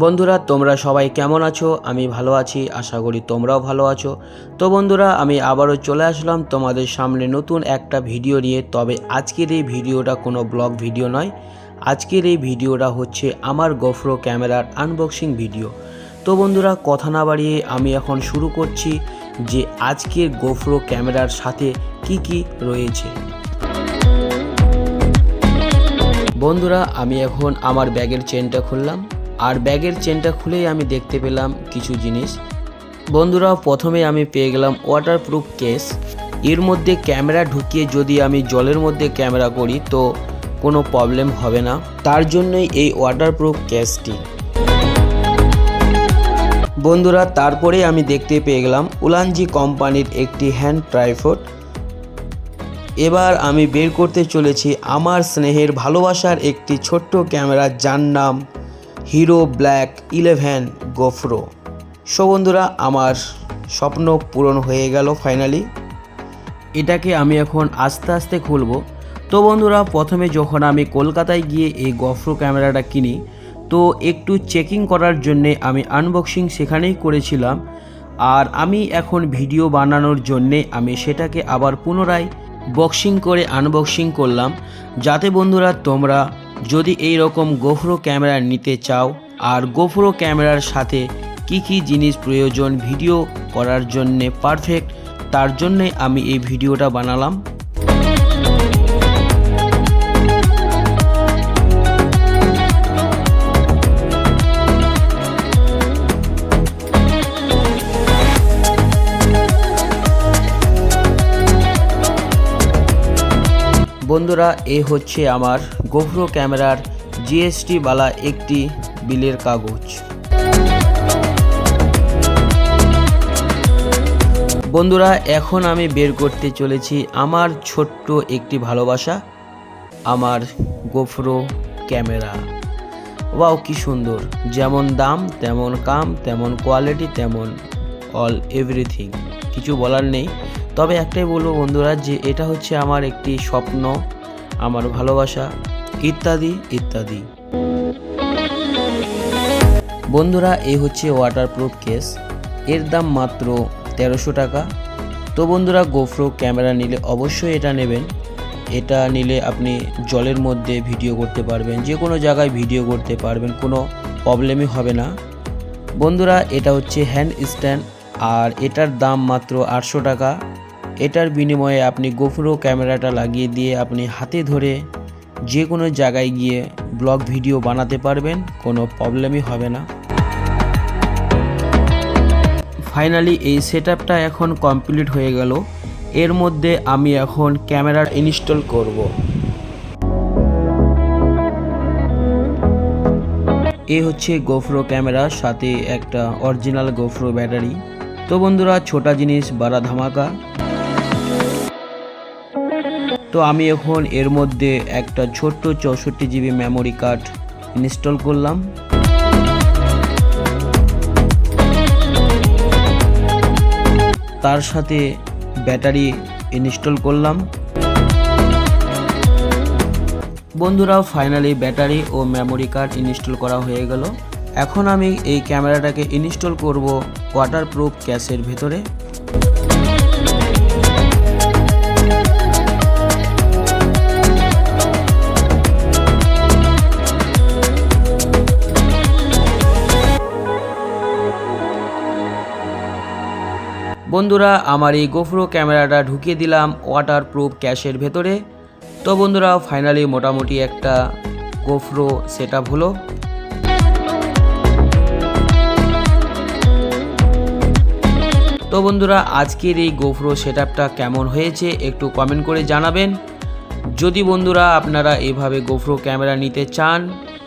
বন্ধুরা, তোমরা সবাই কেমন আছো? আমি ভালো আছি, আশা করি তোমরাও ভালো আছো। তো বন্ধুরা, আমি আবারও চলে আসলাম তোমাদের সামনে নতুন একটা ভিডিও নিয়ে। তবে আজকের এই ভিডিওটা কোনো ব্লগ ভিডিও নয়। আজকের এই ভিডিওটা হচ্ছে আমার গোফরো ক্যামেরার আনবক্সিং ভিডিও। তো বন্ধুরা, কথা না বাড়িয়ে আমি এখন শুরু করছি যে আজকের গোফরো ক্যামেরার সাথে কি কি রয়েছে। বন্ধুরা, আমি এখন আমার ব্যাগের চেনটা খুললাম। আর ব্যাগের চেনটা খুলেই আমি দেখতে পেলাম কিছু জিনিস। বন্ধুরা, প্রথমে আমি পেয়ে গেলাম ওয়াটারপ্রুফ কেস এর মধ্যে ক্যামেরা ঢুকিয়ে যদি আমি জলের মধ্যে ক্যামেরা করি, তো কোনো প্রবলেম হবে না। তার জন্যই এই ওয়াটারপ্রুফ কেসটি বন্ধুরা, তারপরে আমি দেখতে পেয়ে গেলাম উলানজি কোম্পানির একটি হ্যান্ড ট্রাইফোড এবার আমি বের করতে চলেছি আমার স্নেহের ভালোবাসার একটি ছোট্ট ক্যামেরা, যার নাম Hero black eleven GoPro. So বন্ধুরা, আমার স্বপ্ন পূরণ হয়ে গেল ফাইনালি। এটাকে আমি এখন আস্তে আস্তে খুলবো। তো বন্ধুরা, প্রথমে যখন আমি কলকাতায় গিয়ে এই গফরো ক্যামেরাটা কিনি, তো একটু চেকিং করার জন্যে আমি আনবক্সিং সেখানেই করেছিলাম। আর আমি এখন ভিডিও বানানোর জন্যে আমি সেটাকে আবার পুনরায় বক্সিং করে আনবক্সিং করলাম। যাতে বন্ধুরা, তোমরা যদি এই রকম গোফরো ক্যামেরা নিতে চাও, আর গোফরো ক্যামেরার সাথে কি কি জিনিস প্রয়োজন ভিডিও করার জন্যে পারফেক্ট তার জন্যে আমি এই ভিডিওটা বানালাম। বন্ধুরা, এ হচ্ছে আমার গোপ্রো ক্যামেরার জিএসটি বালা একটি বিলের কাগজ। বন্ধুরা, এখন আমি বের করতে চলেছি আমার ছোট্ট একটি ভালোবাসা, আমার গোপ্রো ক্যামেরা। ওয়াও, কি সুন্দর! যেমন দাম, তেমন কাম, তেমন কোয়ালিটি তেমন অল এভরিথিং কিছু বলার নেই। তবে একটাই বলব বন্ধুরা যে এটা হচ্ছে আমার একটি স্বপ্ন, আমার ভালোবাসা, ইত্যাদি ইত্যাদি। বন্ধুরা এই হচ্ছে ওয়াটারপ্রুফ কেস এর দাম মাত্র তেরোশো টাকা। তো বন্ধুরা গোফ্রো ক্যামেরা নিলে অবশ্যই এটা নেবেন। এটা নিলে আপনি জলের মধ্যে ভিডিও করতে পারবেন, যে কোনো জায়গায় ভিডিও করতে পারবেন, কোনো প্রবলেমই হবে না। বন্ধুরা, এটা হচ্ছে হ্যান্ড স্ট্যান্ড আর এটার দাম মাত্র আটশো টাকা। এটার বিনিময়ে আপনি গোফরো ক্যামেরাটা লাগিয়ে দিয়ে আপনি হাতে ধরে যে কোনো জায়গায় গিয়ে ব্লগ ভিডিও বানাতে পারবেন, কোনো প্রবলেমই হবে না। ফাইনালি এই সেট এখন কমপ্লিট হয়ে গেল। এর মধ্যে আমি এখন ক্যামেরা ইনস্টল করব। এ হচ্ছে গোফরো ক্যামেরা, সাথে একটা অরিজিনাল গোফরো ব্যাটারি। তো বন্ধুরা, ছোটা জিনিস বাড়া ধামাকা। তো আমি এখন এর মধ্যে একটা ছোট্ট চৌষট্টি জিবি মেমোরি কার্ড ইনস্টল করলাম। তার সাথে ব্যাটারি ইনস্টল করলাম। বন্ধুরা ফাইনালি ব্যাটারি ও মেমোরি কার্ড ইনস্টল করা হয়ে গেল। এখন আমি এই ক্যামেরাটাকে ইনস্টল করব ওয়াটারপ্রুফ ক্যাশের ভেতরে। বন্ধুরা, আমার এই গোফরো ক্যামেরাটা ঢুকিয়ে দিলাম ওয়াটারপ্রুফ ক্যাশের ভেতরে। তো বন্ধুরা ফাইনালি মোটামুটি একটা গোফরো সেট হলো। তো বন্ধুরা, আজকের এই গোফরো সেট কেমন হয়েছে একটু কমেন্ট করে জানাবেন। যদি বন্ধুরা আপনারা এভাবে গোফরো ক্যামেরা নিতে চান,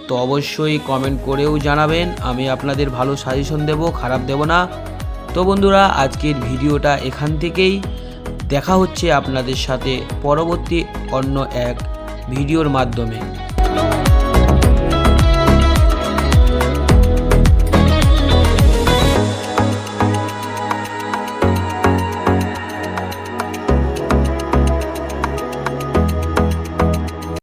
তো অবশ্যই কমেন্ট করেও জানাবেন। আমি আপনাদের ভালো সাজেশন দেব, খারাপ দেব না। তো বন্ধুরা, আজকের ভিডিওটা এখান থেকেই। দেখা হচ্ছে আপনাদের সাথে পরবর্তী অন্য এক ভিডিওর মাধ্যমে।